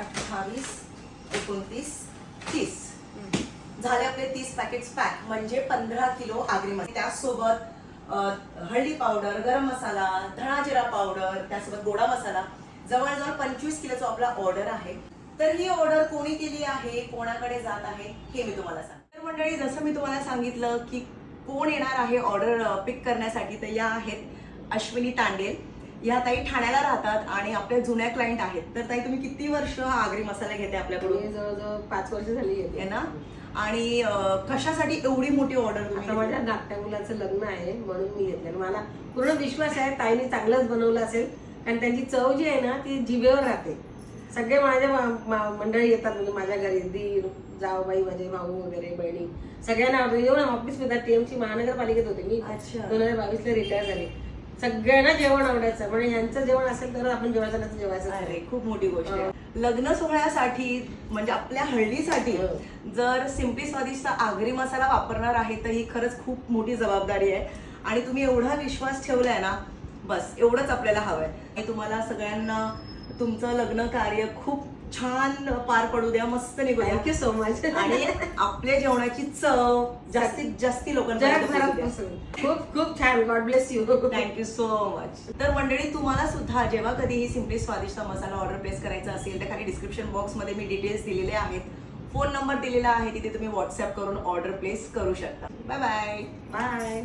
अठ्ठावीस एकोणतीस तीस. झाले आपले तीस पॅकेट्स पॅक म्हणजे पंधरा किलो आगरी मसाला त्याचसोबत हळदी पावडर गरम मसाला धणा जिरा पावडर त्यासोबत गोडा मसाला. जवळजवळ पंचवीस किलोचा आपला ऑर्डर आहे. तर ही ऑर्डर कोणी केली आहे? कोणाकडे जात आहे? हे मी तुम्हाला सांग तर मंडळी जसं मी तुम्हाला सांगितलं की कोण येणार आहे ऑर्डर पिक करण्यासाठी तर या आहेत अश्विनी तांडेल या ताई ठाण्याला राहतात आणि आपल्या जुन्या क्लायंट आहेत. तर ताई तुम्ही किती वर्ष हा आगरी मसाला घेते आपल्याकडून? मी जवळजवळ पाच वर्ष झाली येते आहे ना? आणि अं, कशासाठी एवढी मोठी ऑर्डर आता माझ्या धाकट्या मुलाचं लग्न आहे म्हणून मी घेतलं आणि मला पूर्ण विश्वास आहे ताईने चांगलंच बनवलं असेल. कारण त्यांची चव जी आहे ना ती जिभेवर राहते. सगळे माझ्या मा- मा- मंडळी येतात म्हणजे माझ्या घरी दीर जावबाई माझे भाऊ वगैरे बहिणी. सगळ्यांना आवडते जेवण ऑफिसमध्ये टीएमसी महानगरपालिकेत होते. मी अच्छा. दोन हजार बावीसला रिटायर झाले. सगळ्यांना जेवण आवडायचं. म्हणजे यांचं जेवण असेल तर आपण जेवायचं जेवायचं अरे. खूप मोठी गोष्ट आहे. लग्न सोहळ्यासाठी म्हणजे आपल्या हळदीसाठी हो. जर सिम्पली स्वादिष्ट आगरी मसाला वापरणार आहे तर ही खरंच खूप मोठी जबाबदारी आहे. आणि तुम्ही एवढा विश्वास ठेवलाय ना बस एवढंच आपल्याला हवंय. आणि तुम्हाला सगळ्यांना तुमचं लग्न कार्य खूप छान पार पडू द्या मस्त निघू थँक्यू सो मच आणि आपल्या जेवणाची चव जास्तीत जास्त. पसरू. खूप खूप छान. God bless you thank you so much तर मंडळी तुम्हाला सुद्धा जेव्हा कधीही सिम्पली स्वादिष्ट मसाला ऑर्डर प्लेस करायचा असेल तर खाली डिस्क्रिप्शन बॉक्समध्ये मी डिटेल्स दिलेले आहेत. फोन नंबर दिलेला आहे तिथे तुम्ही व्हॉट्सअप करून ऑर्डर प्लेस करू शकता. Bye bye bye